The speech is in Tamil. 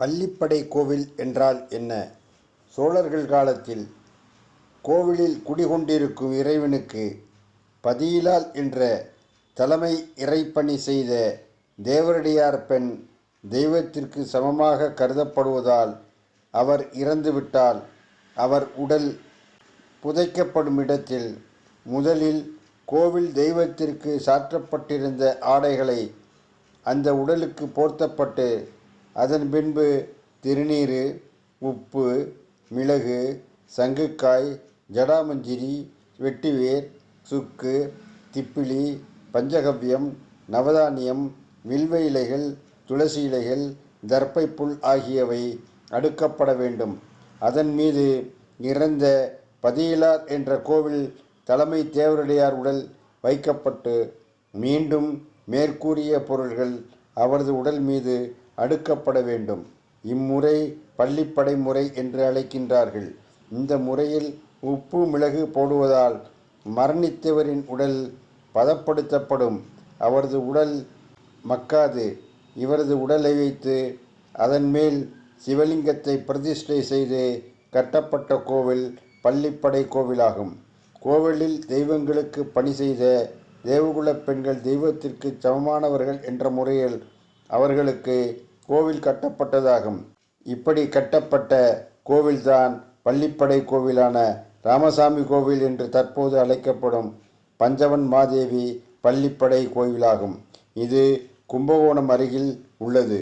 பள்ளிப்படை கோவில் என்றால் என்ன? சோழர்கள் காலத்தில் கோவிலில் குடிகொண்டிருக்கும் இறைவனுக்கு பதியிலால் என்ற தலைமை இறைப்பணி செய்த தேவரடியார் பெண் தெய்வத்திற்கு சமமாக கருதப்படுவதால் அவர் இறந்துவிட்டால் அவர் உடல் புதைக்கப்படும் இடத்தில் முதலில் கோவில் தெய்வத்திற்கு சாற்றப்பட்டிருந்த ஆடைகளை அந்த உடலுக்கு போர்த்தப்பட்டு அதன் பின்பு திருநீர் உப்பு மிளகு சங்குக்காய் ஜடாமஞ்சிரி வெட்டிவேர் சுக்கு திப்பிலி பஞ்சகவ்யம் நவதானியம் வில்வ இலைகள் துளசி இலைகள் தர்ப்பைப்புல் ஆகியவை அடுக்கப்பட வேண்டும். அதன் மீது இறந்த பதியிலார் என்ற கோவில் தலைமை தேவரடியார் உடல் வைக்கப்பட்டு மீண்டும் மேற்கூறிய பொருள்கள் அவரது உடல் மீது அடுக்கப்பட வேண்டும். இம்முறை பள்ளிப்படை முறை என்று அழைக்கின்றார்கள். இந்த முறையில் உப்பு மிளகு போடுவதால் மரணித்தவரின் உடல் பதப்படுத்தப்படும். அவரது உடல் மக்காது. இவரது உடலை வைத்து அதன் மேல் சிவலிங்கத்தை பிரதிஷ்டை செய்து கட்டப்பட்ட கோவில் பள்ளிப்படை கோவிலாகும். கோவிலில் தெய்வங்களுக்கு பணி செய்த தேவகுலப் பெண்கள் தெய்வத்திற்கு சமமானவர்கள் என்ற முறையில் அவர்களுக்கு கோவில் கட்டப்பட்டதாகும். இப்படி கட்டப்பட்ட கோவில்தான் பள்ளிப்படை கோவிலான ராமசாமி கோவில் என்று தற்போது அழைக்கப்படும் பஞ்சவன் மாதேவி பள்ளிப்படை கோவிலாகும். இது கும்பகோணம் அருகில் உள்ளது.